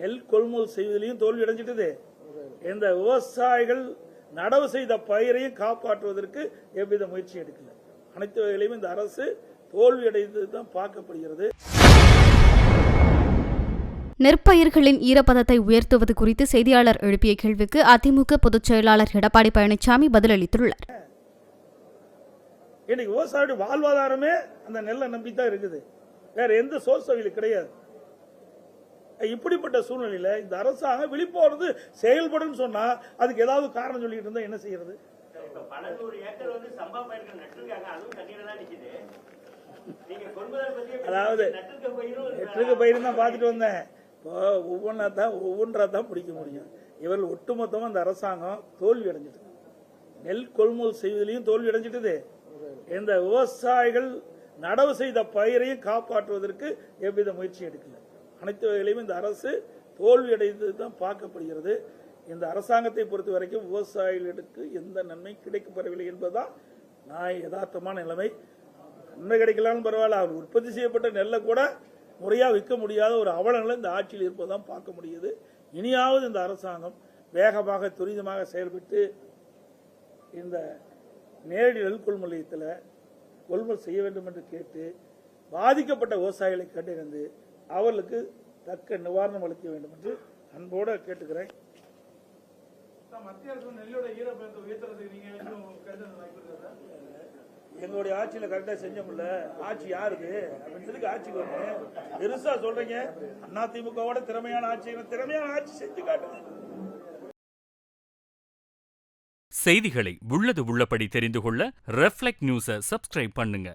நெல் கொள்முதல் செய்வதிலையும் தோல்வி அடைஞ்சிட்டது. இந்த விவசாயிகள் நடவு செய்த பயிரையும் காப்பாற்றுவதற்கு எவ்வித முயற்சி எடுக்கல. அனைத்து வகையிலையும் இந்த அரசு தோல்வி அடைந்தது தான் பார்க்கப்படுகிறது. நெற்பயிர்களின் ஈரப்பதத்தை உயர்த்துவது குறித்து செய்தியாளர் எழுப்பிய கேள்விக்கு அதிமுக பொதுச் செயலாளர் எடப்பாடி பழனிசாமி பதிலளித்துள்ளார். இன்னைக்கு விவசாயியுடைய வாழ்வாதாரமே அந்த நெல்லை நம்பி தான் இருக்குது. வேற எந்த சோர்ஸ் கிடையாது. இப்படிப்பட்ட சூழ்நிலையில இந்த அரசாங்கம் விழிப்போடு செயல்படும் சொன்னா அதுக்கு ஏதாவது காரணம் சொல்லிட்டு இருந்தா என்ன செய்யறது? அதாவது நெற்றுக்கு பயிர் தான் பார்த்துட்டு வந்தேன். இப்போ ஒவ்வொன்றா தான் ஒவ்வொன்றா தான் பிடிக்க முடியும். இவர்கள் ஒட்டுமொத்தமாக இந்த அரசாங்கம் தோல்வி அடைஞ்சிட்டு நெல் கொள்முதல் செய்வதிலையும் தோல்வி அடைஞ்சிட்டது. இந்த விவசாயிகள் நடவு செய்த பயிரையும் காப்பாற்றுவதற்கு எவ்வித முயற்சி எடுக்கல. அனைத்து வகையிலையும் இந்த அரசு தோல்வி அடைந்தது தான் பார்க்கப்படுகிறது. இந்த அரசாங்கத்தை பொறுத்த வரைக்கும் விவசாயிகளுக்கு எந்த நன்மை கிடைக்கப்பெறவில்லை என்பதுதான் நான் யதார்த்தமான நிலைமை. நன்மை கிடைக்கலாம்னு பரவாயில்ல அவர் உற்பத்தி செய்யப்பட்ட நெல்லை கூட முறையாக விற்க முடியாத ஒரு அவலங்களை இந்த ஆட்சியில் இருப்பதான் பார்க்க முடியுது. இனியாவது இந்த அரசாங்கம் வேகமாக துரிதமாக செயல்பட்டு இந்த நேரடி நெல் கொள்முதல் நிலையத்தில் கொள்முதல் செய்ய வேண்டும் என்று கேட்டு பாதிக்கப்பட்ட விவசாயிகளை கண்டறிந்து அவர்களுக்கு தக்க நிவாரணம் அளிக்க வேண்டும் என்று அன்போடு கேட்டுக்கிறேன். எங்களுடைய ஆட்சியில கரெக்டா செஞ்சோம்ல ஆட்சி யாருக்கு? அப்படின்னு சொல்லி ஆட்சிக்கு வரணும் பெருசா சொல்றீங்க. அதிமுகவோட திறமையான ஆட்சி திறமையான ஆட்சி செஞ்சு காட்டுங்க செய்திகளை உள்ளது உள்ளபடி தெரிந்து கொள்ள ரெஃப்ளெக்ட் நியூஸை சப்ஸ்கிரைப் பண்ணுங்க.